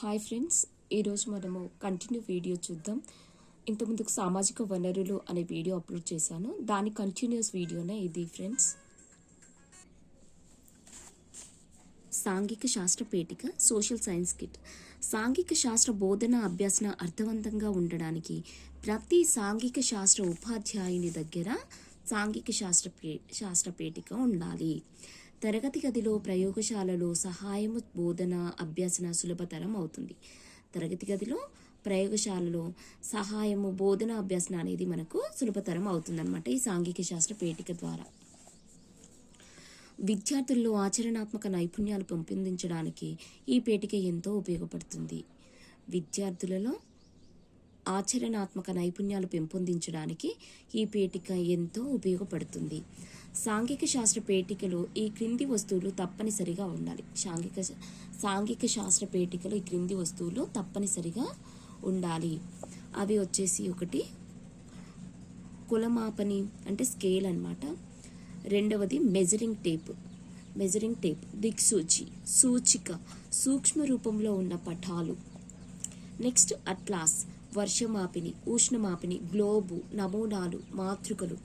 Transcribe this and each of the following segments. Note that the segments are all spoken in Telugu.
Hi friends. ఈరోజు మనము కంటిన్యూ వీడియో చూద్దాం. ఇంతకుముందుకు సామాజిక వనరులు అనే వీడియో అప్లోడ్ చేశాను. దాని కంటిన్యూస్ వీడియోనే ఇది ఫ్రెండ్స్. సాంఘిక శాస్త్ర పేటిక సోషల్ సైన్స్ కిట్ సాంఘిక శాస్త్ర బోధన అభ్యాసన అర్థవంతంగా ఉండడానికి ప్రతి సాంఘిక శాస్త్ర ఉపాధ్యాయుని దగ్గర సాంఘిక శాస్త్ర పే శాస్త్ర పేటిక ఉండాలి. తరగతి గదిలో ప్రయోగశాలలో సహాయము బోధన అభ్యసన సులభతరం అవుతుంది. తరగతి గదిలో ప్రయోగశాలలో సహాయము బోధన అభ్యసన అనేది మనకు సులభతరం అవుతుందన్నమాట ఈ సాంఘిక శాస్త్ర పేటిక ద్వారా. విద్యార్థుల్లో ఆచరణాత్మక నైపుణ్యాలు పెంపొందించడానికి ఈ పేటిక ఎంతో ఉపయోగపడుతుంది. విద్యార్థులలో ఆచరణాత్మక నైపుణ్యాలు పెంపొందించడానికి ఈ పేటిక ఎంతో ఉపయోగపడుతుంది. సాంఘిక శాస్త్ర పేటికలో ఈ క్రింది వస్తువులు తప్పనిసరిగా ఉండాలి. సాంఘిక సాంఘిక శాస్త్ర పేటికలో ఈ క్రింది వస్తువులు తప్పనిసరిగా ఉండాలి. అవి వచ్చేసి ఒకటి కులమాపని అంటే స్కేల్ అనమాట రెండవది మెజరింగ్ టేప్ మెజరింగ్ టేప్ దిక్సూచి సూచిక సూక్ష్మ రూపంలో ఉన్న పటాలు. నెక్స్ట్ అట్లాస్ వర్షమాపిని ఉష్ణమాపిని గ్లోబు నమూనాలు మాతృకలు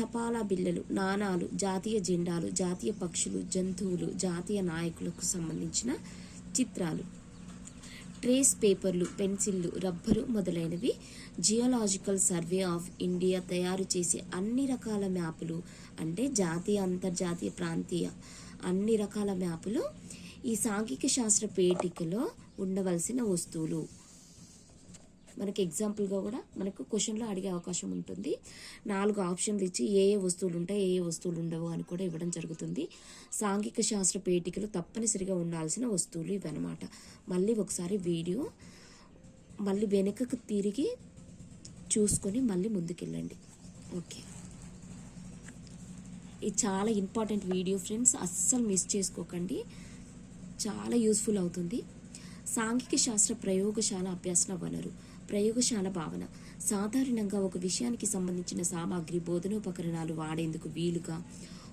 తపాలా బిల్లలు నాణాలు జాతీయ జెండాలు జాతీయ పక్షులు జంతువులు జాతీయ నాయకులకు సంబంధించిన చిత్రాలు. ట్రేస్ పేపర్లు పెన్సిళ్ళు రబ్బరు మొదలైనవి జియోలాజికల్ సర్వే ఆఫ్ ఇండియా తయారు చేసే అన్ని రకాల మ్యాపులు అంటే జాతీయ అంతర్జాతీయ ప్రాంతీయ అన్ని రకాల మ్యాపులు ఈ సాంఘిక శాస్త్ర పేటికలో ఉండవలసిన వస్తువులు. మనకి ఎగ్జాంపుల్గా కూడా మనకు క్వశ్చన్లో అడిగే అవకాశం ఉంటుంది. నాలుగు ఆప్షన్లు ఇచ్చి ఏ ఏ వస్తువులు ఉంటాయి ఏ ఏ వస్తువులు ఉండవు అని కూడా ఇవ్వడం జరుగుతుంది. సాంఘిక శాస్త్ర పేటికలు తప్పనిసరిగా ఉండాల్సిన వస్తువులు ఇవన్నమాట. మళ్ళీ ఒకసారి వీడియో మళ్ళీ వెనుకకు తిరిగి చూసుకొని మళ్ళీ ముందుకెళ్ళండి. ఓకే. ఇది చాలా ఇంపార్టెంట్ వీడియో ఫ్రెండ్స్ అస్సలు మిస్ చేసుకోకండి. చాలా యూస్ఫుల్ అవుతుంది. సాంఘిక శాస్త్ర ప్రయోగశాల అభ్యాసన వనరు. ప్రయోగశాల భావన. సాధారణంగా ఒక విషయానికి సంబంధించిన సామాగ్రి బోధనోపకరణాలు వాడేందుకు వీలుగా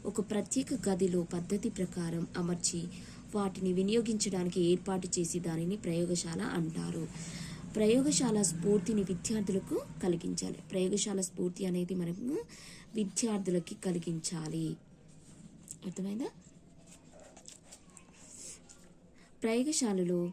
ఒక ప్రత్యేక గదిలో పద్ధతి ప్రకారం అమర్చి వాటిని వినియోగించడానికి ఏర్పాటు చేసి దానిని ప్రయోగశాల అంటారు. ప్రయోగశాల స్ఫూర్తిని విద్యార్థులకు కలిగించాలి. ప్రయోగశాల స్ఫూర్తి అనేది మనము విద్యార్థులకి కలిగించాలి. అర్థమైందా? ప్రయోగశాలలో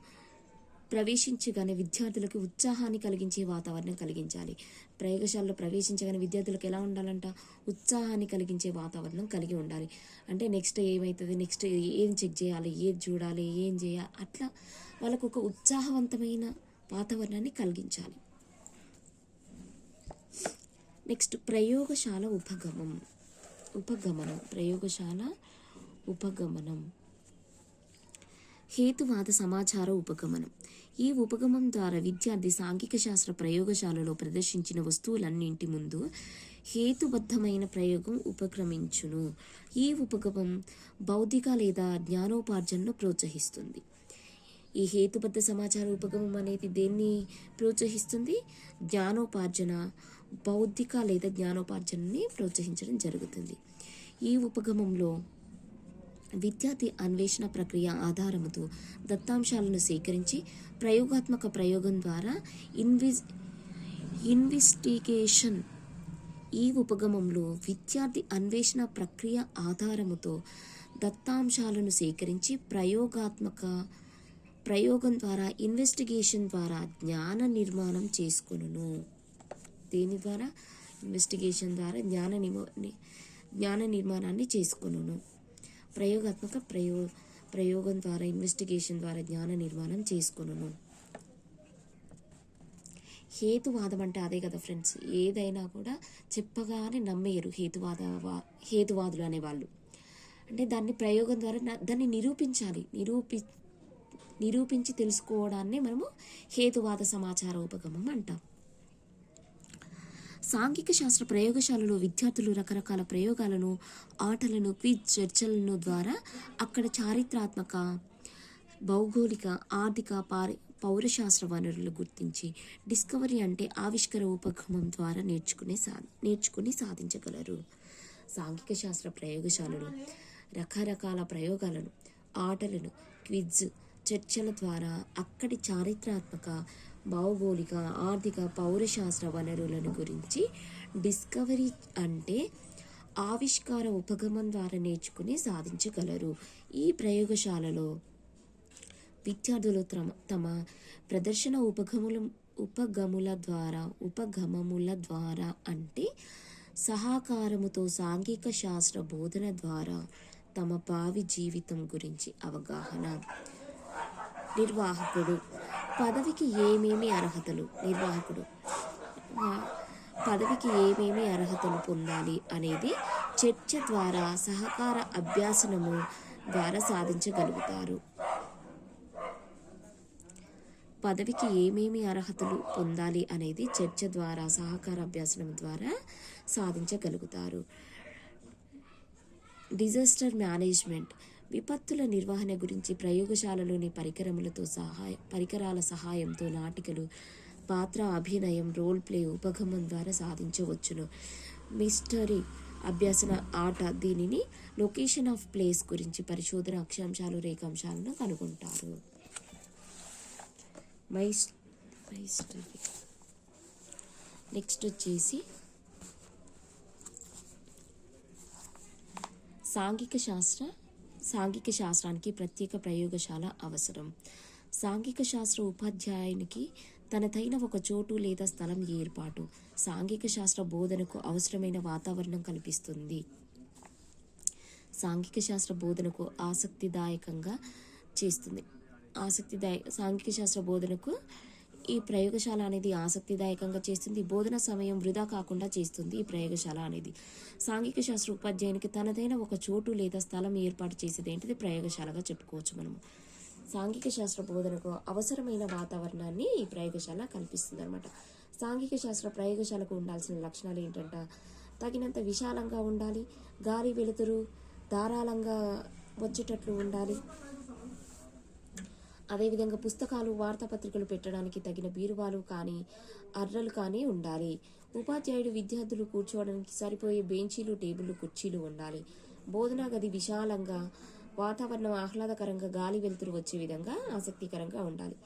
ప్రవేశించగానే విద్యార్థులకు ఉత్సాహాన్ని కలిగించే వాతావరణం కలిగించాలి. ప్రయోగశాలలో ప్రవేశించగానే విద్యార్థులకు ఎలా ఉండాలంట? ఉత్సాహాన్ని కలిగించే వాతావరణం కలిగి ఉండాలి. అంటే నెక్స్ట్ ఏమవుతుంది నెక్స్ట్ ఏం చెక్ చేయాలి? ఏది చూడాలి? ఏం చేయాలి? అట్లా వాళ్ళకు ఒక ఉత్సాహవంతమైన వాతావరణాన్ని కలిగించాలి. నెక్స్ట్ ప్రయోగశాల ఉపగమం. ఉపగమనం. ప్రయోగశాల ఉపగమనం. హేతువాద సమాచార ఉపగమనం. ఈ ఉపగమం ద్వారా విద్యార్థి సాంఘిక శాస్త్ర ప్రయోగశాలలో ప్రదర్శించిన వస్తువులన్నింటి ముందు హేతుబద్ధమైన ప్రయోగం ఉపక్రమించును. ఈ ఉపగమం బౌద్ధిక లేదా జ్ఞానోపార్జనను ప్రోత్సహిస్తుంది. ఈ హేతుబద్ధ సమాచార ఉపగమం అనేది దేన్ని ప్రోత్సహిస్తుంది? జ్ఞానోపార్జన బౌద్ధిక లేదా జ్ఞానోపార్జనని ప్రోత్సహించడం జరుగుతుంది. ఈ ఉపగమంలో విద్యార్థి అన్వేషణ ప్రక్రియ ఆధారముతో దత్తాంశాలను సేకరించి ప్రయోగాత్మక ప్రయోగం ద్వారా ఇన్విజ్ ఇన్వెస్టిగేషన్ ఈ ఉపగమంలో విద్యార్థి అన్వేషణ ప్రక్రియ ఆధారముతో దత్తాంశాలను సేకరించి ప్రయోగాత్మక ప్రయోగం ద్వారా ఇన్వెస్టిగేషన్ ద్వారా జ్ఞాన నిర్మాణం చేసుకొనును. దేని ద్వారా? ఇన్వెస్టిగేషన్ ద్వారా జ్ఞాన నిమో జ్ఞాన నిర్మాణాన్ని చేసుకొనును. ప్రయోగాత్మక ప్రయో ప్రయోగం ద్వారా ఇన్వెస్టిగేషన్ ద్వారా జ్ఞాన నిర్మాణం చేసుకును హేతువాదం అంటే అదే కదా ఫ్రెండ్స్ ఏదైనా కూడా చెప్పగానే నమ్మేయరు హేతువాద వా- హేతువాదులు అనేవాళ్ళు. అంటే దాన్ని ప్రయోగం ద్వారా దాన్ని నిరూపించాలి. నిరూపి నిరూపించి తెలుసుకోవడాన్ని మనము హేతువాద సమాచార ఉపగమం అంటాం. సాంఘిక శాస్త్ర ప్రయోగశాలలో విద్యార్థులు రకరకాల ప్రయోగాలను ఆటలను క్విజ్ చర్చలను ద్వారా అక్కడ చారిత్రాత్మక భౌగోళిక ఆర్థిక పారి పౌరశాస్త్ర వనరులు గుర్తించి డిస్కవరీ అంటే ఆవిష్కర ఉపగమం ద్వారా నేర్చుకునే సా నేర్చుకుని సాధించగలరు. సాంఘిక శాస్త్ర ప్రయోగశాలలు రకరకాల ప్రయోగాలను ఆటలను క్విజ్ చర్చల ద్వారా అక్కడి చారిత్రాత్మక భౌగోళిక ఆర్థిక పౌరశాస్త్ర వనరులను గురించి డిస్కవరీ అంటే ఆవిష్కార ఉపగమం ద్వారా నేర్చుకుని సాధించగలరు. ఈ ప్రయోగశాలలో విద్యార్థులు తమ తమ ప్రదర్శన ఉపగముల ఉపగముల ద్వారా ఉపగమముల ద్వారా అంటే సహకారముతో సాంఘిక శాస్త్ర బోధన ద్వారా తమ భావి జీవితం గురించి అవగాహన. నిర్వాహకుడు పదవికి ఏమేమి అర్హతలు? నిర్వాహకుడు. పదవికి ఏమేమి అర్హతలు పొందాలి అనేది చర్చ ద్వారా సహకార అభ్యాసనము ద్వారా సాధించగలుగుతారు. పదవికి ఏమేమి అర్హతలు పొందాలి అనేది చర్చ ద్వారా సహకార అభ్యాసనం ద్వారా సాధించగలుగుతారు. Disaster management. విపత్తుల నిర్వహణ గురించి ప్రయోగశాలలోని పరికరములతో సహాయ పరికరాల సహాయంతో నాటికలు పాత్ర అభినయం రోల్ ప్లే ఉపగమం ద్వారా సాధించవచ్చును. మిస్టరీ అభ్యాసన ఆట దీనిని లొకేషన్ ఆఫ్ ప్లేస్ గురించి పరిశోధన అక్షాంశాలు రేఖాంశాలను కనుగొంటారు. మైస్ మైస్టరీ. నెక్స్ట్ వచ్చేసి సాంఘిక శాస్త్ర సాంఘిక శాస్త్రానికి ప్రత్యేక ప్రయోగశాల అవసరం. సాంఘిక శాస్త్ర ఉపాధ్యాయునికి తనదైన ఒక చోటు లేదా స్థలం ఏర్పాటు సాంఘిక శాస్త్ర బోధనకు అవసరమైన వాతావరణం కల్పిస్తుంది. సాంఘిక శాస్త్ర బోధనకు ఆసక్తిదాయకంగా చేస్తుంది. ఆసక్తిదాయ సాంఘిక శాస్త్ర బోధనకు ఈ ప్రయోగశాల అనేది ఆసక్తిదాయకంగా చేస్తుంది. బోధన సమయం వృధా కాకుండా చేస్తుంది ఈ ప్రయోగశాల అనేది. సాంఘిక శాస్త్ర ఉపాధ్యాయునికి తనదైన ఒక చోటు లేదా స్థలం ఏర్పాటు చేసేది ఏంటిది? ప్రయోగశాలగా చెప్పుకోవచ్చు మనము. సాంఘిక శాస్త్ర బోధనకు అవసరమైన వాతావరణాన్ని ఈ ప్రయోగశాల కల్పిస్తుంది అనమాట సాంఘిక శాస్త్ర ప్రయోగశాలకు ఉండాల్సిన లక్షణాలు ఏంటంట? తగినంత విశాలంగా ఉండాలి. గాలి వెలుతురు ధారాళంగా వచ్చేటట్లు ఉండాలి. అదేవిధంగా పుస్తకాలు వార్తాపత్రికలు పెట్టడానికి తగిన బీరువాలు కానీ అర్రలు కానీ ఉండాలి. ఉపాధ్యాయుడు విద్యార్థులు కూర్చోవడానికి సరిపోయే బెంచీలు టేబుళ్ళు కుర్చీలు ఉండాలి. బోధనా గది విశాలంగా వాతావరణం ఆహ్లాదకరంగా గాలి వెలుతురు వచ్చే విధంగా ఆసక్తికరంగా ఉండాలి.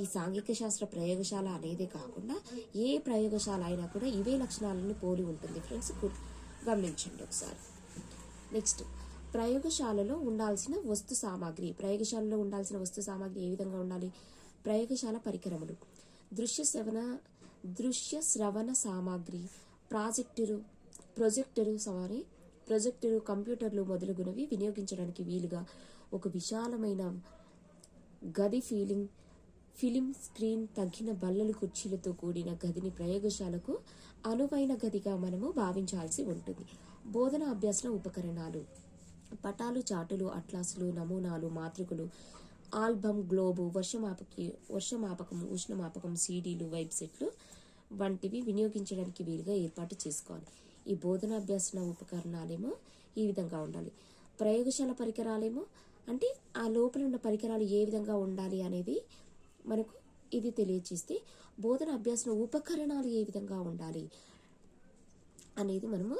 ఈ సాంఘిక శాస్త్ర ప్రయోగశాల అనేదే కాకుండా ఏ ప్రయోగశాల అయినా కూడా ఇవే లక్షణాలను పోలి ఉంటుంది. ఫ్రెండ్స్ గమనించండి ఒకసారి. నెక్స్ట్ ప్రయోగశాలలో ఉండాల్సిన వస్తు సామాగ్రి ప్రయోగశాలలో ఉండాల్సిన వస్తు సామాగ్రి ఏ విధంగా ఉండాలి? ప్రయోగశాల పరికరములు. దృశ్య శ్రవణ దృశ్య శ్రవణ సామాగ్రి ప్రాజెక్టరు ప్రొజెక్టరు సారీ ప్రొజెక్టరు కంప్యూటర్లు మొదలగునవి వినియోగించడానికి వీలుగా ఒక విశాలమైన గది ఫీలింగ్ ఫిలిం స్క్రీన్ తగ్గిన బల్లలు కుర్చీలతో కూడిన గదిని ప్రయోగశాలకు అనువైన గదిగా మనము భావించాల్సి ఉంటుంది. బోధన అభ్యాసన ఉపకరణాలు. పటాలు చాటులు అట్లాసులు నమూనాలు మాతృకలు ఆల్బమ్ గ్లోబు వర్షమాపకి వర్షమాపకం ఉష్ణమాపకం సీడీలు వెబ్సైట్లు వంటివి వినియోగించడానికి వీలుగా ఏర్పాటు చేసుకోవాలి. ఈ బోధనాభ్యాసన ఉపకరణాలేమో ఈ విధంగా ఉండాలి. ప్రయోగశాల పరికరాలేమో అంటే ఆ లోపల ఉన్న పరికరాలు ఏ విధంగా ఉండాలి అనేది మనకు ఇది తెలియచేస్తే బోధన అభ్యాసన ఉపకరణాలు ఏ విధంగా ఉండాలి అనేది మనము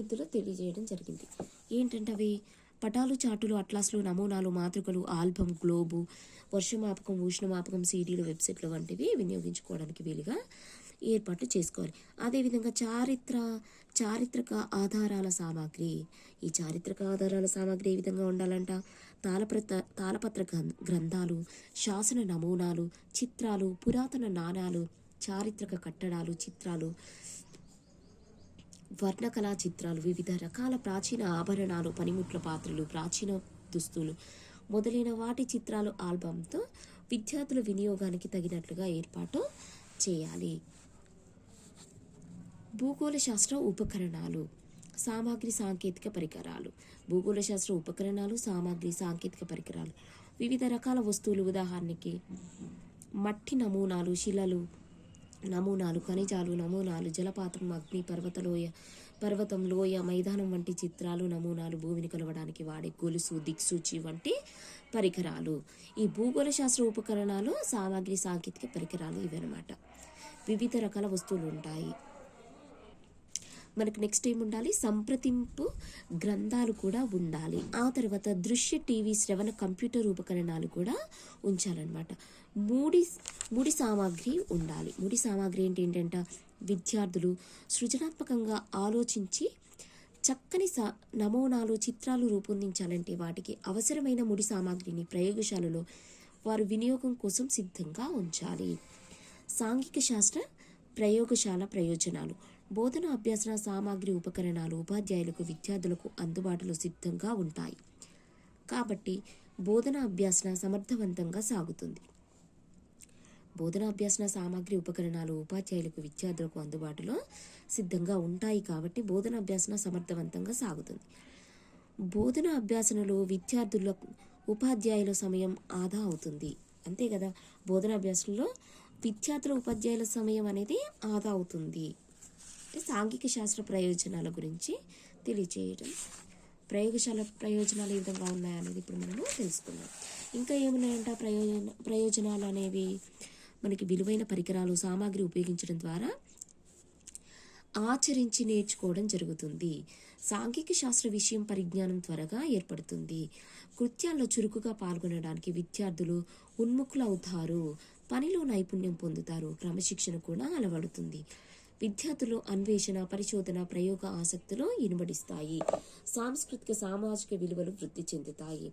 ఇందులో తెలియజేయడం జరిగింది. ఏంటంటే అవి పటాలు చాటులు అట్లాస్లు నమూనాలు మాతృకలు ఆల్బమ్ గ్లోబు వర్షమాపకం ఉష్ణమాపకం సీడీలు వెబ్సైట్లు వంటివి వినియోగించుకోవడానికి వీలుగా ఏర్పాటు చేసుకోవాలి. అదేవిధంగా చారిత్ర చారిత్రక ఆధారాల సామాగ్రి. ఈ చారిత్రక ఆధారాల సామాగ్రి ఏ విధంగా ఉండాలంట? తాళపత్ర తాళపత్ర గ్రం- గ్రంథాలు శాసన నమూనాలు చిత్రాలు పురాతన నాణాలు చారిత్రక కట్టడాలు చిత్రాలు వర్ణకళా చిత్రాలు వివిధ రకాల ప్రాచీన ఆభరణాలు పనిముట్ల పాత్రలు ప్రాచీన దుస్తులు మొదలైన వాటి చిత్రాలు ఆల్బంతో విద్యార్థుల వినియోగానికి తగినట్లుగా ఏర్పాటు చేయాలి. భూగోళ శాస్త్ర ఉపకరణాలు సామాగ్రి సాంకేతిక పరికరాలు. భూగోళ శాస్త్ర ఉపకరణాలు సామాగ్రి సాంకేతిక పరికరాలు. వివిధ రకాల వస్తువులు ఉదాహరణకి మట్టి నమూనాలు శిలలు నమూనాలు ఖనిజాలు నమూనాలు జలపాతం అగ్ని పర్వతలోయ పర్వతం లోయ మైదానం వంటి చిత్రాలు నమూనాలు భూమిని కొలవడానికి వాడే గొలుసు దిక్సూచి వంటి పరికరాలు. ఈ భూగోళ శాస్త్ర ఉపకరణాలు సామాగ్రి సాంకేతిక పరికరాలు ఇవన్నమాట. వివిధ రకాల వస్తువులు ఉంటాయి. మనకు నెక్స్ట్ ఏమి ఉండాలి? సంప్రదింపు గ్రంథాలు కూడా ఉండాలి. ఆ తర్వాత దృశ్య టీవీ శ్రవణ కంప్యూటర్ ఉపకరణాలు కూడా ఉంచాలన్నమాట. మూడి ముడి సామాగ్రి ఉండాలి. ముడి సామాగ్రి ఏంటి ఏంటంట? విద్యార్థులు సృజనాత్మకంగా ఆలోచించి చక్కని సా నమూనాలు చిత్రాలు రూపొందించాలంటే వాటికి అవసరమైన ముడి సామాగ్రిని ప్రయోగశాలలో వారు వినియోగం కోసం సిద్ధంగా ఉంచాలి. సాంఘిక శాస్త్ర ప్రయోగశాల ప్రయోజనాలు. బోధన అభ్యసన సామాగ్రి ఉపకరణాలు ఉపాధ్యాయులకు విద్యార్థులకు అందుబాటులో సిద్ధంగా ఉంటాయి. కాబట్టి బోధన అభ్యాసన సమర్థవంతంగా సాగుతుంది. బోధన అభ్యాసన సామాగ్రి ఉపకరణాలు ఉపాధ్యాయులకు విద్యార్థులకు అందుబాటులో సిద్ధంగా ఉంటాయి కాబట్టి బోధన అభ్యాసన సమర్థవంతంగా సాగుతుంది. బోధన అభ్యాసనలో విద్యార్థుల ఉపాధ్యాయుల సమయం ఆదా అవుతుంది. అంతే కదా? బోధన అభ్యాసంలో విద్యార్థుల ఉపాధ్యాయుల సమయం అనేది ఆదా అవుతుంది. సాంఘిక శాస్త్ర ప్రయోజనాల గురించి తెలియచేయడం ప్రయోగశాల ప్రయోజనాలు ఏ విధంగా ఉన్నాయనేది ఇప్పుడు మనము తెలుసుకుందాం. ఇంకా ఏమున్నాయంట? ప్రయోజన ప్రయోజనాలు అనేవి మనకి విలువైన పరికరాలు సామాగ్రి ఉపయోగించడం ద్వారా ఆచరించి నేర్చుకోవడం జరుగుతుంది. సాంఘిక శాస్త్ర విషయం పరిజ్ఞానం త్వరగా ఏర్పడుతుంది. కృత్యాల్లో చురుకుగా పాల్గొనడానికి విద్యార్థులు ఉన్ముఖులవుతారు పనిలో నైపుణ్యం పొందుతారు. క్రమశిక్షణ కూడా అలవడుతుంది. విద్యార్థులు అన్వేషణ పరిశోధన ప్రయోగ ఆసక్తులు ఇనుమడిస్తాయి. సాంస్కృతిక సామాజిక విలువలు వృద్ధి చెందుతాయి.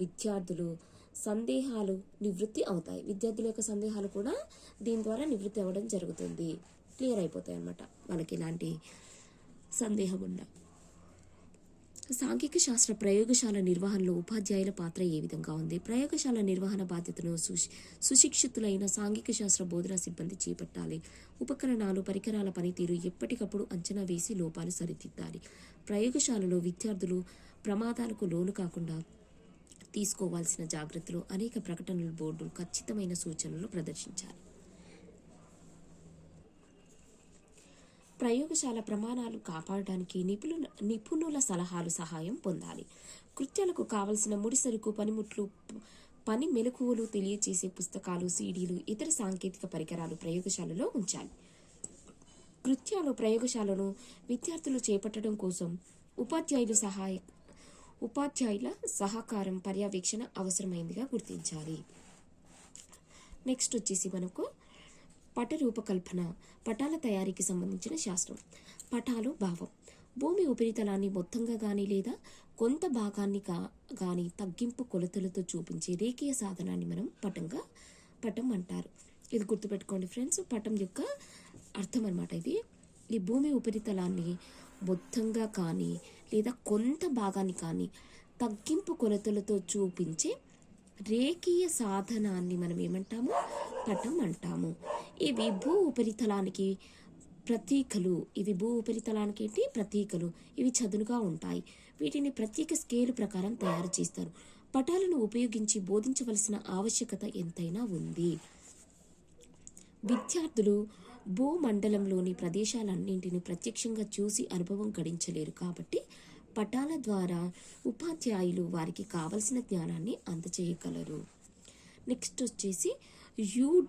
విద్యార్థులు సందేహాలు నివృత్తి అవుతాయి. విద్యార్థుల యొక్క సందేహాలు కూడా దీని ద్వారా నివృత్తి అవ్వడం జరుగుతుంది. క్లియర్ అయిపోతాయి అన్నమాట. వాళ్ళకి ఇలాంటి సందేహం ఉన్న. సాంఘిక శాస్త్ర ప్రయోగశాల నిర్వహణలో ఉపాధ్యాయుల పాత్ర ఏ విధంగా ఉంది? ప్రయోగశాల నిర్వహణ బాధ్యతను సుశిక్షితులైన సాంఘిక శాస్త్ర బోధనా సిబ్బంది చేపట్టాలి. ఉపకరణాలు పరికరాల పనితీరు ఎప్పటికప్పుడు అంచనా వేసి లోపాలు సరిదిద్దాలి. ప్రయోగశాలలో విద్యార్థులు ప్రమాదాలకు లోను కాకుండా తీసుకోవాల్సిన జాగ్రత్తలు అనేక ప్రకటనలు బోర్డులు ఖచ్చితమైన సూచనలు ప్రదర్శించాలి. ప్రయోగశాల ప్రమాణాలు కాపాడడానికి నిపుణుల నిపుణుల సలహాలు సహాయం పొందాలి. కృత్యాలకు కావలసిన ముడిసరుకు పనిముట్లు పని మెలకువలు తెలియచేసే పుస్తకాలు సీడీలు ఇతర సాంకేతిక పరికరాలు ప్రయోగశాలలో ఉంచాలి. కృత్యాలు ప్రయోగశాలను విద్యార్థులు చేపట్టడం కోసం ఉపాధ్యాయులు సహాయ ఉపాధ్యాయుల సహకారం పర్యవేక్షణ అవసరమైందిగా గుర్తించాలి. నెక్స్ట్ వచ్చేసి మనకు పట రూపకల్పన పటాల తయారీకి సంబంధించిన శాస్త్రం. పటాలు భావం. భూమి ఉపరితలాన్ని మొత్తంగా కానీ లేదా కొంత భాగాన్ని కా కానీ తగ్గింపు కొలతలతో చూపించే రేఖీయ సాధనాన్ని మనం పటంగా పటం అంటారు. ఇది గుర్తుపెట్టుకోండి ఫ్రెండ్స్ పటం యొక్క అర్థం అనమాట ఇది. ఈ భూమి ఉపరితలాన్ని మొత్తంగా కానీ లేదా కొంత భాగాన్ని కానీ తగ్గింపు కొలతలతో చూపించే రేఖీయ సాధనాన్ని మనం ఏమంటాము? పటం అంటాము. ఇవి భూ ఉపరితలానికి ప్రతీకలు. ఇవి భూ ఉపరితలానికి ఏంటి? ప్రతీకలు. ఇవి చదునుగా ఉంటాయి. వీటిని ప్రత్యేక స్కేల్ ప్రకారం తయారు చేస్తారు. పటాలను ఉపయోగించి బోధించవలసిన ఆవశ్యకత ఎంతైనా ఉంది. విద్యార్థులు భూమండలంలోని ప్రదేశాలన్నింటిని ప్రత్యక్షంగా చూసి అనుభవం గడించలేరు కాబట్టి పటాల ద్వారా ఉపాధ్యాయులు వారికి కావలసిన జ్ఞానాన్ని అందజేయగలరు నెక్స్ట్ వచ్చేసి you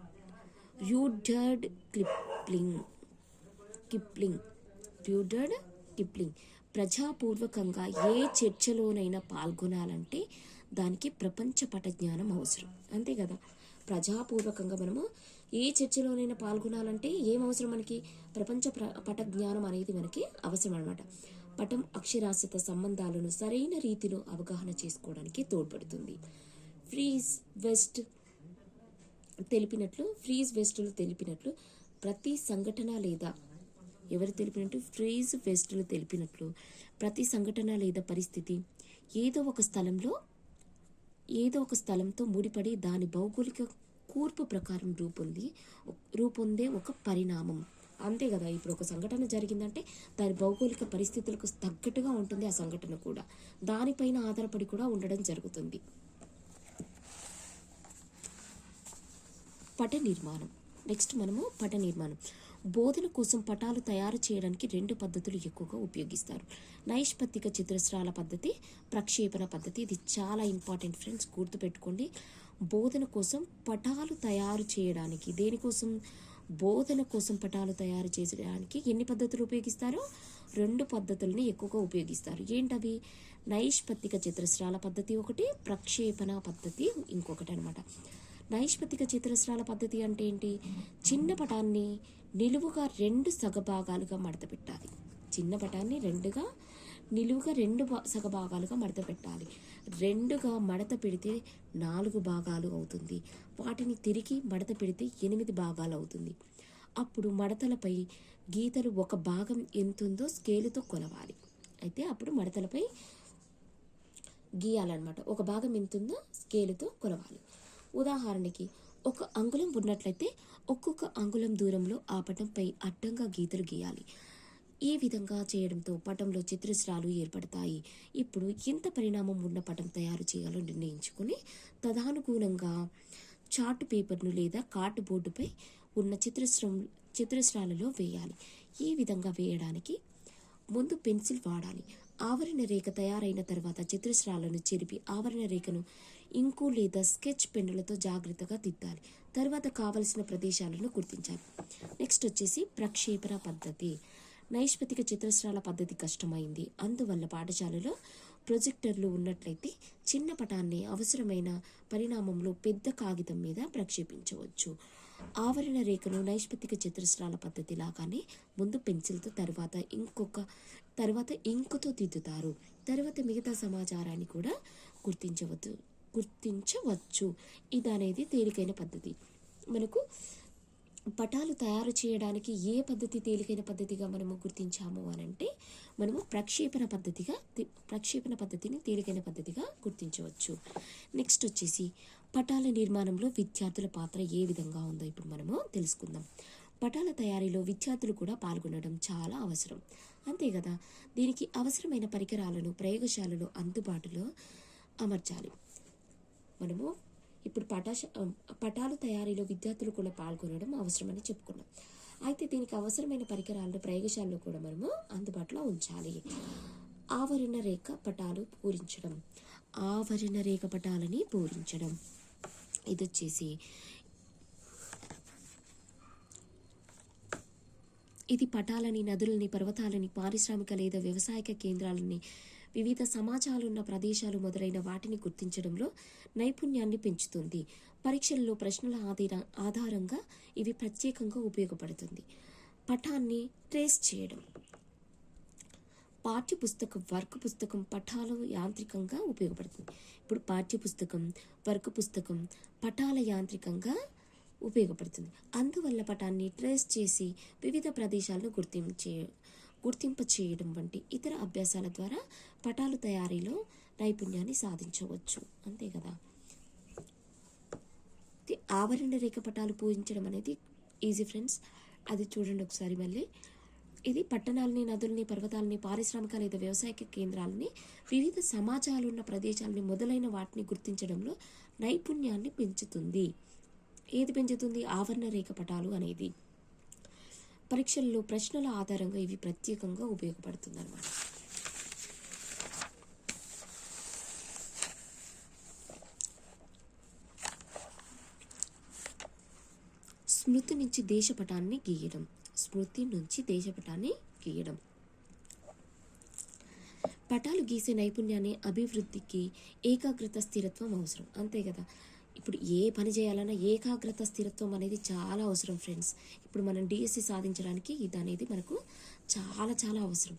Rudyard Kipling Kipling Rudyard Kipling ప్రజాపూర్వకంగా ఏ చర్చలోనైనా పాల్గొనాలంటే దానికి ప్రపంచ పట జ్ఞానం అవసరం. అంతే కదా? ప్రజాపూర్వకంగా మనము ఏ చర్చలోనైనా పాల్గొనాలంటే ఏం అవసరం మనకి? ప్రపంచ ప్ర పట జ్ఞానం అనేది మనకి అవసరం అనమాట పటం అక్షరాస్యత సంబంధాలను సరైన రీతిలో అవగాహన చేసుకోవడానికి తోడ్పడుతుంది. ఫ్రీజ్ వెస్ట్ తెలిపినట్లు ఫ్రీజ్ వెస్టులు తెలిపినట్లు ప్రతి సంఘటన లేదా ఎవరు తెలిపినట్టు ఫ్రీజ్ వెస్టులు తెలిపినట్లు ప్రతి సంఘటన లేదా పరిస్థితి ఏదో ఒక స్థలంలో ఏదో ఒక స్థలంతో ముడిపడి దాని భౌగోళిక కూర్పు ప్రకారం రూపొంది రూపొందే ఒక పరిణామం. అంతే కదా ఇప్పుడు ఒక సంఘటన జరిగిందంటే దాని భౌగోళిక పరిస్థితులకు తగ్గట్టుగా ఉంటుంది ఆ సంఘటన కూడా. దానిపైన ఆధారపడి కూడా ఉండడం జరుగుతుంది. పట నిర్మాణం. నెక్స్ట్ మనము పట నిర్మాణం. బోధన కోసం పటాలు తయారు చేయడానికి రెండు పద్ధతులు ఎక్కువగా ఉపయోగిస్తారు. నైష్పత్తిక చతురస్రాల పద్ధతి ప్రక్షేపణ పద్ధతి. ఇది చాలా ఇంపార్టెంట్ ఫ్రెండ్స్ గుర్తుపెట్టుకోండి. బోధన కోసం పటాలు తయారు చేయడానికి దేనికోసం బోధన కోసం పటాలు తయారు చేయడానికి ఎన్ని పద్ధతులు ఉపయోగిస్తారు? రెండు పద్ధతులని ఎక్కువగా ఉపయోగిస్తారు. ఏంటవి? నైష్పత్తిక చతురస్రాల పద్ధతి ఒకటి ప్రక్షేపణ పద్ధతి ఇంకొకటి అనమాట నైష్పత్తిక చతురస్రాల పద్ధతి అంటే ఏంటి? చిన్న పటాన్ని నిలువుగా రెండు సగభాగాలుగా మడత పెట్టాలి చిన్న పటాన్ని రెండుగా నిలువుగా రెండు భా- సగభాగాలుగా మడత పెట్టాలి రెండుగా మడత పెడితే నాలుగు భాగాలు అవుతుంది. వాటిని తిరిగి మడత పెడితే ఎనిమిది భాగాలు అవుతుంది. అప్పుడు మడతలపై గీతలు ఒక భాగం ఎంతుందో స్కేలుతో కొలవాలి. అయితే అప్పుడు మడతలపై గీయాలన్నమాట. ఒక భాగం ఎంతుందో స్కేలుతో కొలవాలి. ఉదాహరణకి ఒక అంగుళం ఉన్నట్లయితే ఒక్కొక్క అంగుళం దూరంలో ఆ పటంపై అడ్డంగా గీతలు గీయాలి. ఈ విధంగా చేయడంతో పటంలో చిత్రస్రాలు ఏర్పడతాయి? ఇప్పుడు ఎంత పరిణామం ఉన్న పటం తయారు చేయాలో నిర్ణయించుకొని తదనుగుణంగా చార్ట్ పేపర్ను లేదా కార్డు బోర్డుపై ఉన్న చిత్రశ్రం చిత్రస్రాలలో వేయాలి. ఈ విధంగా వేయడానికి? ముందు పెన్సిల్ వాడాలి. ఆవరణ రేఖ తయారైన తర్వాత చతురస్రాలను చెరిపి ఆవరణ రేఖను ఇంకు లేదా స్కెచ్ పెన్నులతో జాగ్రత్తగా దిద్దాలి తర్వాత కావలసిన ప్రదేశాలను గుర్తించాలి. నెక్స్ట్ వచ్చేసి ప్రక్షేపణ పద్ధతి. నైష్పతిక చతురస్రాల పద్ధతి కష్టమైంది. అందువల్ల పాఠశాలలో ప్రొజెక్టర్లు ఉన్నట్లయితే చిన్న పటాన్ని అవసరమైన పరిణామంలో పెద్ద కాగితం మీద ప్రక్షేపించవచ్చు. ఆవరణ రేఖను నైష్పతిక చతురస్రాల పద్ధతి లాగానే ముందు పెన్సిల్తో తర్వాత ఇంకొక తర్వాత ఇంకుతో దిద్దుతారు. తర్వాత మిగతా సమాచారాన్ని కూడా గుర్తించవద్దు గుర్తించవచ్చు. ఇది అనేది తేలికైన పద్ధతి. మనకు పటాలు తయారు చేయడానికి ఏ పద్ధతి తేలికైన పద్ధతిగా మనము గుర్తించాము అని అంటే మనము ప్రక్షేపణ పద్ధతిగా ప్రక్షేపణ పద్ధతిని తేలికైన పద్ధతిగా గుర్తించవచ్చు. నెక్స్ట్ వచ్చేసి పటాల నిర్మాణంలో విద్యార్థుల పాత్ర ఏ విధంగా ఉందో ఇప్పుడు మనము తెలుసుకుందాం. పటాల తయారీలో విద్యార్థులు కూడా పాల్గొనడం చాలా అవసరం. అంతే కదా? దీనికి అవసరమైన పరికరాలను ప్రయోగశాలలో అందుబాటులో అమర్చాలి. మనము ఇప్పుడు పటాశ పటాలు తయారీలో విద్యార్థులు కూడా పాల్గొనడం అవసరమని చెప్పుకున్నాం. అయితే దీనికి అవసరమైన పరికరాలను ప్రయోగశాలలో కూడా మనము అందుబాటులో ఉంచాలి. ఆవరణ రేఖ పటాలు పూరించడం. ఆవరణ రేఖ పటాలని పూరించడం. ఇది వచ్చేసి ఇది పటాలని నదులని పర్వతాలని పారిశ్రామిక లేదా వ్యవసాయక కేంద్రాలని వివిధ సమాజాలున్న ప్రదేశాలు మొదలైన వాటిని గుర్తించడంలో నైపుణ్యాన్ని పెంచుతుంది. పరీక్షల్లో ప్రశ్నల ఆధార ఆధారంగా ఇవి ప్రత్యేకంగా ఉపయోగపడుతుంది. పటాన్ని ట్రేస్ చేయడం. పాఠ్య పుస్తకం వర్క్ పుస్తకం పటాలు యాంత్రికంగా ఉపయోగపడుతుంది. ఇప్పుడు పాఠ్య పుస్తకం వర్క్ పుస్తకం పటాల యాంత్రికంగా ఉపయోగపడుతుంది. అందువల్ల పటాన్ని ట్రేస్ చేసి వివిధ ప్రదేశాలను గుర్తించే గుర్తింప చేయడం వంటి ఇతర అభ్యాసాల ద్వారా పటాలు తయారీలో నైపుణ్యాన్ని సాధించవచ్చు. అంతే కదా? ఆవరణ రేఖ పటాలు పూజించడం అనేది ఈజీ ఫ్రెండ్స్ అది చూడండి ఒకసారి మళ్ళీ. ఇది పట్టణాలని నదుల్ని పర్వతాలని పారిశ్రామిక లేదా వ్యవసాయక కేంద్రాలని వివిధ సమాజాలున్న ప్రదేశాలని మొదలైన వాటిని గుర్తించడంలో నైపుణ్యాన్ని పెంచుతుంది. ఏది పెంచుతుంది? ఆవరణ రేఖ పటాలు అనేది. పరీక్షల్లో ప్రశ్నల ఆధారంగా ఇవి ప్రత్యేకంగా ఉపయోగపడుతుంది అన్నమాట స్మృతి నుంచి దేశపటాన్ని గీయడం. స్మృతి నుంచి దేశపటాన్ని గీయడం. పటాలు గీసే నైపుణ్యాన్ని అభివృద్ధికి ఏకాగ్రత స్థిరత్వం అవసరం. అంతే కదా? ఇప్పుడు ఏ పని చేయాలన్నా ఏకాగ్రత స్థిరత్వం అనేది చాలా అవసరం ఫ్రెండ్స్. ఇప్పుడు మనం డిఎస్సి సాధించడానికి ఇది అనేది మనకు చాలా చాలా అవసరం.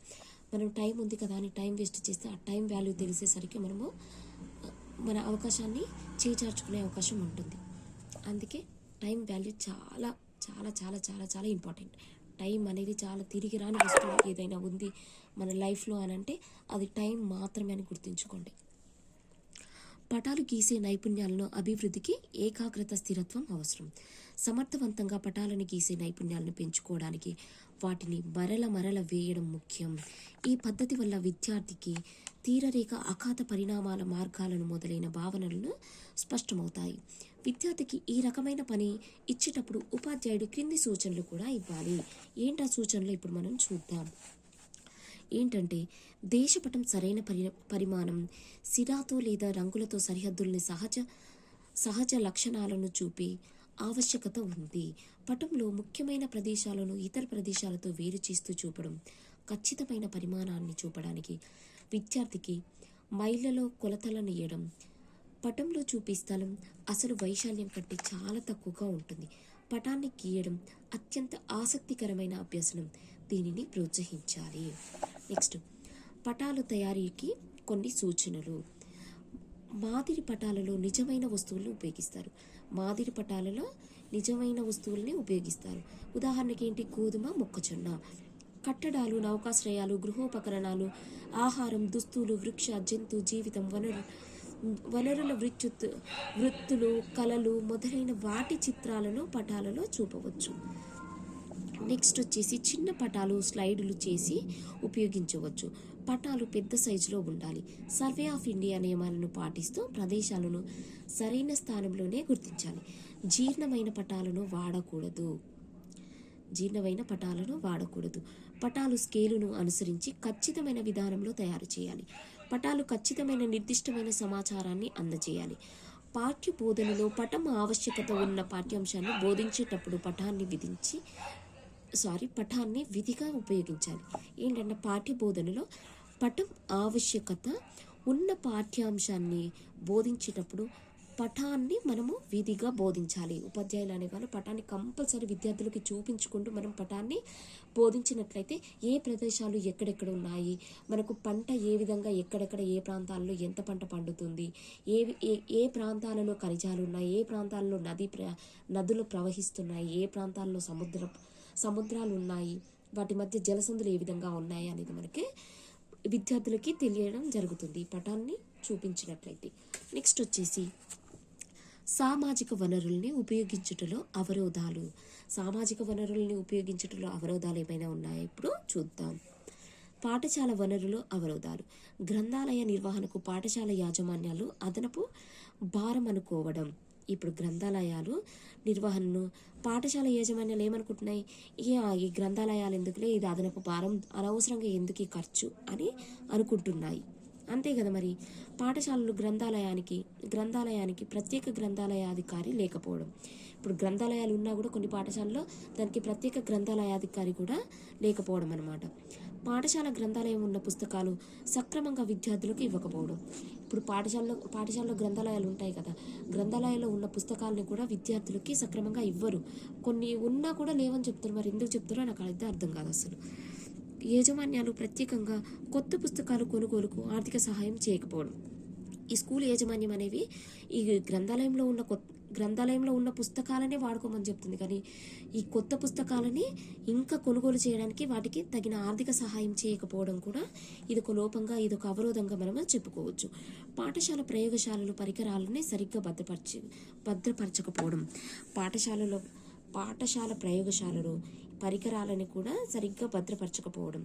మనం టైం ఉంది కదా అని టైం వేస్ట్ చేస్తే ఆ టైం వాల్యూ తెలిసేసరికి మనము మన అవకాశాన్ని చేచార్చుకునే అవకాశం ఉంటుంది. అందుకే టైం వాల్యూ చాలా చాలా చాలా చాలా చాలా ఇంపార్టెంట్ టైం అనేది చాలా తిరిగి రాని వస్తువు ఏదైనా ఉంది మన లైఫ్లో అని అంటే అది టైం మాత్రమే అని గుర్తుంచుకోండి. పటాలు గీసే నైపుణ్యాలను అభివృద్ధికి ఏకాగ్రత స్థిరత్వం అవసరం. సమర్థవంతంగా పటాలను గీసే నైపుణ్యాలను పెంచుకోవడానికి వాటిని మరల మరల వేయడం ముఖ్యం. ఈ పద్ధతి వల్ల విద్యార్థికి తీరరేఖ అఖాత పరిణామాల మార్గాలను మొదలైన భావనలను స్పష్టమవుతాయి. విద్యార్థికి ఈ రకమైన పని ఇచ్చేటప్పుడు ఉపాధ్యాయుడు క్రింది సూచనలు కూడా ఇవ్వాలి. ఏంటా సూచనలు? ఇప్పుడు మనం చూద్దాం. ఏంటంటే దేశపటం సరైన పరి పరిమాణం సిరాతో లేదా రంగులతో సరిహద్దుల్ని సహజ సహజ లక్షణాలను చూపి ఆవశ్యకత ఉంది. పటంలో ముఖ్యమైన ప్రదేశాలను ఇతర ప్రదేశాలతో వేరు చేస్తూ చూపడం ఖచ్చితమైన పరిమాణాన్ని చూపడానికి విద్యార్థికి మైళ్ళలో కొలతలను ఇవ్వడం పటంలో చూపే స్థలం అసలు వైశాల్యం కంటే చాలా తక్కువగా ఉంటుంది. పటాన్ని గీయడం అత్యంత ఆసక్తికరమైన అభ్యసనం. దీనిని ప్రోత్సహించాలి. నెక్స్ట్ పటాలు తయారీకి కొన్ని సూచనలు. మాదిరి పటాలలో నిజమైన వస్తువులను ఉపయోగిస్తారు. మాదిరి పటాలలో నిజమైన వస్తువుల్ని ఉపయోగిస్తారు. ఉదాహరణకి ఏంటి? గోధుమ మొక్కజొన్న. కట్టడాలు నౌకాశ్రయాలు గృహోపకరణాలు ఆహారం దుస్తులు వృక్ష జంతు జీవితం వనరు వనరుల వృత్తుత్ వృత్తులు కళలు మొదలైన వాటి చిత్రాలను పటాలలో చూపవచ్చు. నెక్స్ట్ వచ్చేసి చిన్న పటాలు స్లైడులు చేసి ఉపయోగించవచ్చు. పటాలు పెద్ద సైజులో ఉండాలి. సర్వే ఆఫ్ ఇండియా నియమాలను పాటిస్తూ ప్రదేశాలను సరైన స్థానంలోనే గుర్తించాలి. జీర్ణమైన పటాలను వాడకూడదు. జీర్ణమైన పటాలను వాడకూడదు. పటాలు స్కేలును అనుసరించి ఖచ్చితమైన విధానంలో తయారు చేయాలి. పటాలు ఖచ్చితమైన నిర్దిష్టమైన సమాచారాన్ని అందజేయాలి. పాఠ్య బోధనలో పటం ఆవశ్యకత ఉన్న పాఠ్యాంశాన్ని బోధించేటప్పుడు పటాన్ని విధించి సారీ పటాన్ని విధిగా ఉపయోగించాలి. ఏంటంటే పాఠ్య బోధనలో పటం ఆవశ్యకత ఉన్న పాఠ్యాంశాన్ని బోధించేటప్పుడు పటాన్ని మనము విధిగా బోధించాలి. ఉపాధ్యాయులు అనేవాళ్ళు పటాన్ని కంపల్సరీ విద్యార్థులకి చూపించుకుంటూ మనం పటాన్ని బోధించినట్లయితే ఏ ప్రదేశాలు ఎక్కడెక్కడ ఉన్నాయి? మనకు పంట ఏ విధంగా ఎక్కడెక్కడ ఏ ప్రాంతాల్లో ఎంత పంట పండుతుంది? ఏ ఏ ఏ ప్రాంతాలలో ఖనిజాలు ఉన్నాయి? ఏ ప్రాంతాల్లో నది ప్ర నదులు ప్రవహిస్తున్నాయి? ఏ ప్రాంతాల్లో సముద్ర సముద్రాలు ఉన్నాయి? వాటి మధ్య జలసందులు ఏ విధంగా ఉన్నాయి అనేది మనకి విద్యార్థులకి తెలియడం జరుగుతుంది. పటాన్ని చూపించినట్లయితే. నెక్స్ట్ వచ్చేసి సామాజిక వనరుల్ని ఉపయోగించుటలో అవరోధాలు. సామాజిక వనరుల్ని ఉపయోగించుటలో అవరోధాలు ఏమైనా ఉన్నాయా? ఇప్పుడు చూద్దాం. పాఠశాల వనరులు అవరోధాలు. గ్రంథాలయ నిర్వహణకు పాఠశాల యాజమాన్యాలు అదనపు భారం అనుకోవడం ఇప్పుడు గ్రంథాలయాలు నిర్వహణను పాఠశాల యాజమాన్యాలు ఏమనుకుంటున్నాయి? ఇక ఈ గ్రంథాలయాలు ఎందుకులే? ఇది అదనపు భారం అనవసరంగా ఎందుకు ఈ ఖర్చు అని అనుకుంటున్నాయి. అంతే కదా మరి. పాఠశాలలు గ్రంథాలయానికి గ్రంథాలయానికి ప్రత్యేక గ్రంథాలయాధికారి లేకపోవడం. ఇప్పుడు గ్రంథాలయాలు ఉన్నా కూడా కొన్ని పాఠశాలలో దానికి ప్రత్యేక గ్రంథాలయాధికారి కూడా లేకపోవడం అనమాట పాఠశాల గ్రంథాలయం ఉన్న పుస్తకాలు సక్రమంగా విద్యార్థులకు ఇవ్వకపోవడం. ఇప్పుడు పాఠశాలలో పాఠశాలలో గ్రంథాలయాలు ఉంటాయి కదా. గ్రంథాలయాల్లో ఉన్న పుస్తకాలను కూడా విద్యార్థులకి సక్రమంగా ఇవ్వరు. కొన్ని ఉన్నా కూడా లేవని చెప్తారు మరి ఎందుకు చెప్తారో నాకు అయితే అర్థం కాదు అసలు. యాజమాన్యాలు ప్రత్యేకంగా కొత్త పుస్తకాలు కొనుగోలుకు ఆర్థిక సహాయం చేయకపోవడం. ఈ స్కూల్ యాజమాన్యం అనేవి ఈ గ్రంథాలయంలో ఉన్న కొత్త గ్రంథాలయంలో ఉన్న పుస్తకాలనే వాడుకోమని చెప్తుంది. కానీ ఈ కొత్త పుస్తకాలని ఇంకా కొనుగోలు చేయడానికి వాటికి తగిన ఆర్థిక సహాయం చేయకపోవడం కూడా ఇది ఒక లోపంగా ఇది ఒక అవరోధంగా మనం చెప్పుకోవచ్చు. పాఠశాల ప్రయోగశాలలు పరికరాలని సరిగ్గా భద్రపరిచి భద్రపరచకపోవడం. పాఠశాలలో పాఠశాల ప్రయోగశాలలు పరికరాలని కూడా సరిగ్గా భద్రపరచకపోవడం.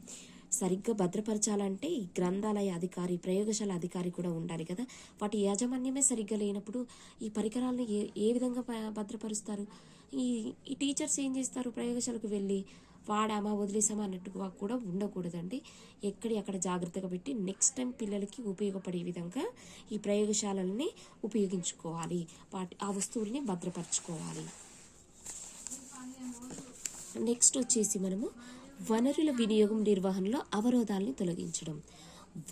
సరిగ్గా భద్రపరచాలంటే ఈ గ్రంథాలయ అధికారి ప్రయోగశాల అధికారి కూడా ఉండాలి కదా. వాటి యాజమాన్యమే సరిగ్గా లేనప్పుడు ఈ పరికరాలను ఏ ఏ విధంగా భద్రపరుస్తారు? ఈ ఈ టీచర్స్ ఏం చేస్తారు? ప్రయోగశాలకు వెళ్ళి వాడామా వదిలేసామా అన్నట్టుగా కూడా ఉండకూడదండి. ఎక్కడి అక్కడ జాగ్రత్తగా పెట్టి నెక్స్ట్ టైం పిల్లలకి ఉపయోగపడే విధంగా ఈ ప్రయోగశాలల్ని ఉపయోగించుకోవాలి. వాటి ఆ వస్తువుల్ని భద్రపరచుకోవాలి. నెక్స్ట్ వచ్చేసి మనము వనరుల వినియోగం నిర్వహణలో అవరోధాలని తొలగించడం.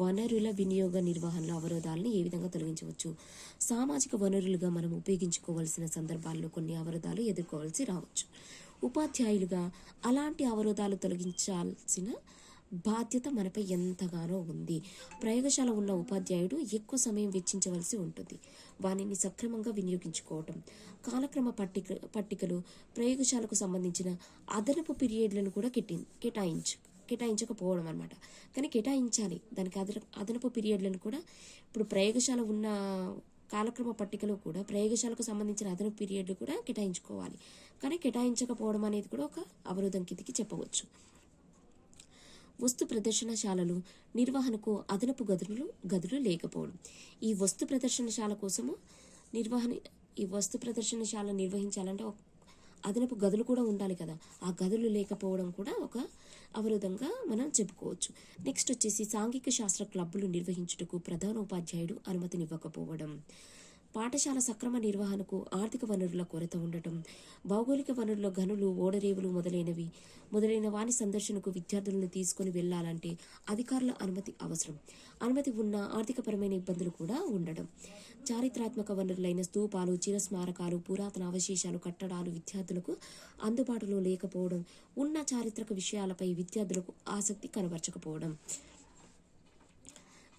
వనరుల వినియోగ నిర్వహణలో అవరోధాలను ఏ విధంగా తొలగించవచ్చు? సామాజిక వనరులుగా మనం ఉపయోగించుకోవాల్సిన సందర్భాల్లో కొన్ని అవరోధాలు ఎదుర్కోవాల్సి రావచ్చు. ఉపాధ్యాయులుగా అలాంటి అవరోధాలు తొలగించాల్సిన బాధ్యత మనపై ఎంతగానో ఉంది. ప్రయోగశాల ఉన్న ఉపాధ్యాయుడు ఎక్కువ సమయం వెచ్చించవలసి ఉంటుంది. వానిని సక్రమంగా వినియోగించుకోవటం కాలక్రమ పట్టిక పట్టికలు ప్రయోగశాలకు సంబంధించిన అదనపు పీరియడ్లను కూడా కెట్టి కేటాయించు కేటాయించకపోవడం అనమాట కానీ కేటాయించాలి. దానికి అదన అదనపు పీరియడ్లను కూడా ఇప్పుడు ప్రయోగశాల ఉన్న కాలక్రమ పట్టికలో కూడా ప్రయోగశాలకు సంబంధించిన అదనపు పీరియడ్లు కూడా కేటాయించుకోవాలి. కానీ కేటాయించకపోవడం అనేది కూడా ఒక అవరోధం కిందికి చెప్పవచ్చు. వస్తు ప్రదర్శనశాలలు నిర్వహణకు అదనపు గదులు గదులు లేకపోవడం. ఈ వస్తు ప్రదర్శనశాల కోసము నిర్వహణ ఈ వస్తు ప్రదర్శనశాల నిర్వహించాలంటే అదనపు గదులు కూడా ఉండాలి కదా. ఆ గదులు లేకపోవడం కూడా ఒక అవరోధంగా మనం చెప్పుకోవచ్చు. నెక్స్ట్ వచ్చేసి సాంఘిక శాస్త్ర క్లబ్బులు నిర్వహించుటకు ప్రధాన ఉపాధ్యాయుడు అనుమతినివ్వకపోవడం. పాఠశాల సక్రమ నిర్వహణకు ఆర్థిక వనరుల కొరత ఉండటం భౌగోళిక వనరుల గనులు ఓడరేవులు మొదలైనవి మొదలైన వాని సందర్శనకు విద్యార్థులను తీసుకొని వెళ్ళాలంటే అధికారుల అనుమతి అవసరం. అనుమతి ఉన్న ఆర్థికపరమైన ఇబ్బందులు కూడా ఉండడం చారిత్రాత్మక వనరులైన స్తూపాలు చిరస్మారకాలు పురాతన అవశేషాలు కట్టడాలు విద్యార్థులకు అందుబాటులో లేకపోవడం ఉన్న చారిత్రక విషయాలపై విద్యార్థులకు ఆసక్తి కనబరచకపోవడం.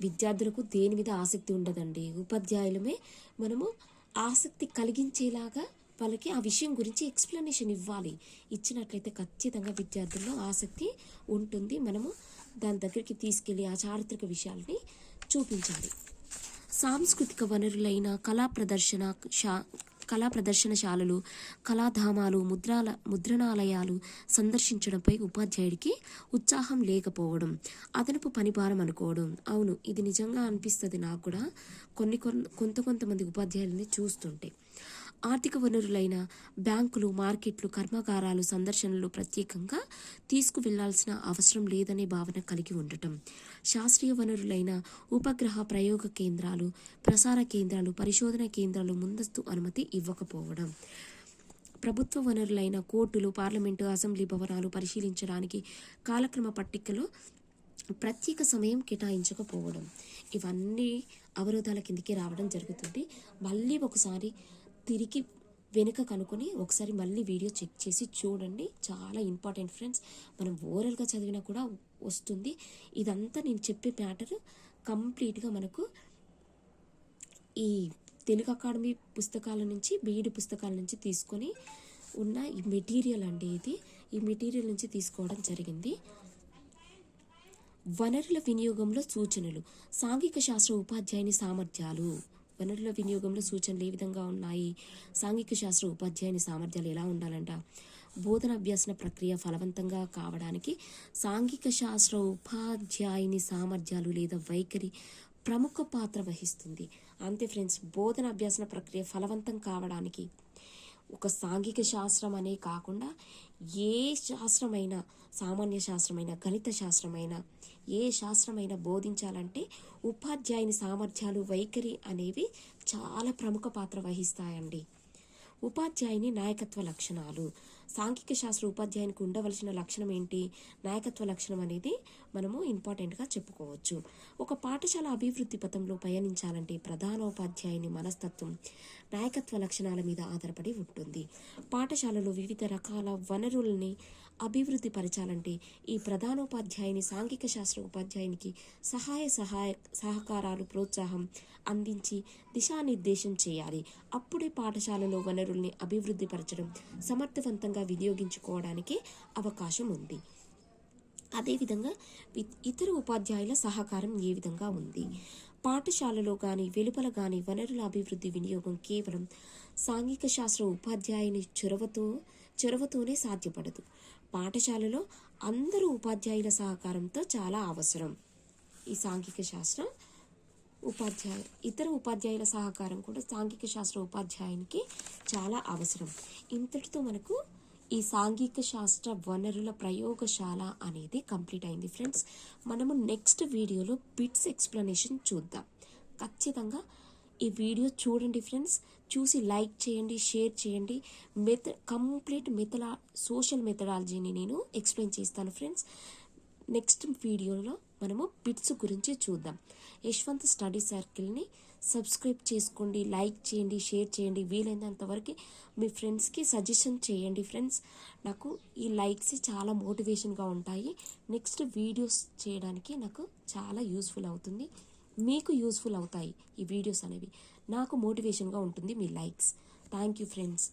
విద్యార్థులకు దేని మీద ఆసక్తి ఉండదండి. ఉపాధ్యాయులమే మనము ఆసక్తి కలిగించేలాగా వాళ్ళకి ఆ విషయం గురించి ఎక్స్ప్లెనేషన్ ఇవ్వాలి. ఇచ్చినట్లయితే ఖచ్చితంగా విద్యార్థుల్లో ఆసక్తి ఉంటుంది. మనము దాని దగ్గరికి తీసుకెళ్ళి ఆ చారిత్రక విషయాల్ని చూపించాలి. సాంస్కృతిక వనరులైన కళా ప్రదర్శన కళా ప్రదర్శనశాలలు కళాధామాలు ముద్రాల ముద్రణాలయాలు సందర్శించడంపై ఉపాధ్యాయుడికి ఉత్సాహం లేకపోవడం అదనపు పనిభారం అనుకోవడం. అవును ఇది నిజంగా అనిపిస్తుంది నాకు కూడా. కొన్ని కొంత కొంతమంది ఉపాధ్యాయులని చూస్తుంటే. ఆర్థిక వనరులైన బ్యాంకులు మార్కెట్లు కర్మాగారాలు సందర్శనలు ప్రత్యేకంగా తీసుకువెళ్ళాల్సిన అవసరం లేదనే భావన కలిగి ఉండటం. శాస్త్రీయ వనరులైన ఉపగ్రహ ప్రయోగ కేంద్రాలు ప్రసార కేంద్రాలు పరిశోధన కేంద్రాలు ముందస్తు అనుమతి ఇవ్వకపోవడం. ప్రభుత్వ వనరులైన కోర్టులు పార్లమెంటు అసెంబ్లీ భవనాలు పరిశీలించడానికి కాలక్రమ పట్టికలో ప్రత్యేక సమయం కేటాయించకపోవడం. ఇవన్నీ అవరోధాల కిందికి రావడం జరుగుతుంది. మళ్ళీ ఒకసారి తిరిగి వెనుక కనుక్కొని ఒకసారి మళ్ళీ వీడియో చెక్ చేసి చూడండి. చాలా ఇంపార్టెంట్ ఫ్రెండ్స్ మనం ఓరల్గా చదివినా కూడా వస్తుంది. ఇదంతా నేను చెప్పే మ్యాటర్ కంప్లీట్గా మనకు ఈ తెలుగు అకాడమీ పుస్తకాల నుంచి బీఈడి పుస్తకాల నుంచి తీసుకొని ఉన్న ఈ మెటీరియల్ అండి ఇది. ఈ మెటీరియల్ నుంచి తీసుకోవడం జరిగింది. వనరుల వినియోగంలో సూచనలు. సాంఘిక శాస్త్ర ఉపాధ్యాయుని సామర్థ్యాలు. వనరుల వినియోగంలో సూచనలు ఏ విధంగా ఉన్నాయి? సాంఘిక శాస్త్ర ఉపాధ్యాయుని సామర్థ్యాలు ఎలా ఉండాలంట? బోధన అభ్యాసన ప్రక్రియ ఫలవంతంగా కావడానికి సాంఘిక శాస్త్ర ఉపాధ్యాయుని సామర్థ్యాలు లేదా వైఖరి ప్రముఖ పాత్ర వహిస్తుంది. అంతే ఫ్రెండ్స్ బోధన అభ్యాసన ప్రక్రియ ఫలవంతం కావడానికి ఒక సాంఘిక శాస్త్రం అనే కాకుండా ఏ శాస్త్రమైనా సామాన్య శాస్త్రమైన గణిత శాస్త్రమైన ఏ శాస్త్రమైనా బోధించాలంటే ఉపాధ్యాయుని సామర్థ్యాలు వైఖరి అనేవి చాలా ప్రముఖ పాత్ర వహిస్తాయండి. ఉపాధ్యాయుని నాయకత్వ లక్షణాలు. సాంఘిక శాస్త్ర ఉపాధ్యాయునికి ఉండవలసిన లక్షణం ఏంటి? నాయకత్వ లక్షణం అనేది మనము ఇంపార్టెంట్గా చెప్పుకోవచ్చు. ఒక పాఠశాల అభివృద్ధి పథంలో పయనించాలంటే ప్రధానోపాధ్యాయుని మనస్తత్వం నాయకత్వ లక్షణాల మీద ఆధారపడి ఉంటుంది. పాఠశాలలో వివిధ రకాల వనరుల్ని అభివృద్ధి పరచాలంటే ఈ ప్రధానోపాధ్యాయుని సాంఘిక శాస్త్ర ఉపాధ్యాయునికి సహాయ సహాయ సహకారాలు ప్రోత్సాహం అందించి దిశానిర్దేశం చేయాలి. అప్పుడే పాఠశాలలో వనరుల్ని అభివృద్ధి పరచడం సమర్థవంతంగా వినియోగించుకోవడానికి అవకాశం ఉంది. అదేవిధంగా ఇతర ఉపాధ్యాయుల సహకారం ఏ విధంగా ఉంది? పాఠశాలలో కానీ వెలుపల కానీ వనరుల అభివృద్ధి వినియోగం కేవలం సాంఘిక శాస్త్ర ఉపాధ్యాయుని చొరవతో చొరవతోనే సాధ్యపడదు. పాఠశాలలో అందరూ ఉపాధ్యాయుల సహకారంతో చాలా అవసరం. ఈ సాంఘిక శాస్త్రం ఉపాధ్యాయ ఇతర ఉపాధ్యాయుల సహకారం కూడా సాంఘిక శాస్త్ర ఉపాధ్యాయునికి చాలా అవసరం. ఇంతటితో మనకు ఈ సాంఘిక శాస్త్ర వనరుల ప్రయోగశాల అనేది కంప్లీట్ అయింది ఫ్రెండ్స్. మనము నెక్స్ట్ వీడియోలో బిట్స్ ఎక్స్ప్లెనేషన్ చూద్దాం. ఖచ్చితంగా ఈ వీడియో చూడండి ఫ్రెండ్స్. చూసి లైక్ చేయండి షేర్ చేయండి. మెథ కంప్లీట్ మెథడా సోషల్ మెథడాలజీని నేను ఎక్స్ప్లెయిన్ చేస్తాను ఫ్రెండ్స్. నెక్స్ట్ వీడియోలో మనము బిట్స్ గురించి చూద్దాం. యశ్వంత్ స్టడీ సర్కిల్ని సబ్స్క్రైబ్ చేసుకోండి లైక్ చేయండి షేర్ చేయండి. వీలైనంత వరకు మీ ఫ్రెండ్స్కి సజెషన్ చేయండి ఫ్రెండ్స్. నాకు ఈ లైక్స్ చాలా మోటివేషన్గా ఉంటాయి. నెక్స్ట్ వీడియోస్ చేయడానికి నాకు చాలా యూస్ఫుల్ అవుతుంది. మీకు యూస్ఫుల్ అవుతాయి ఈ వీడియోస్ అనేవి. నాకు మోటివేషన్గా ఉంటుంది మీ లైక్స్. Thank you friends.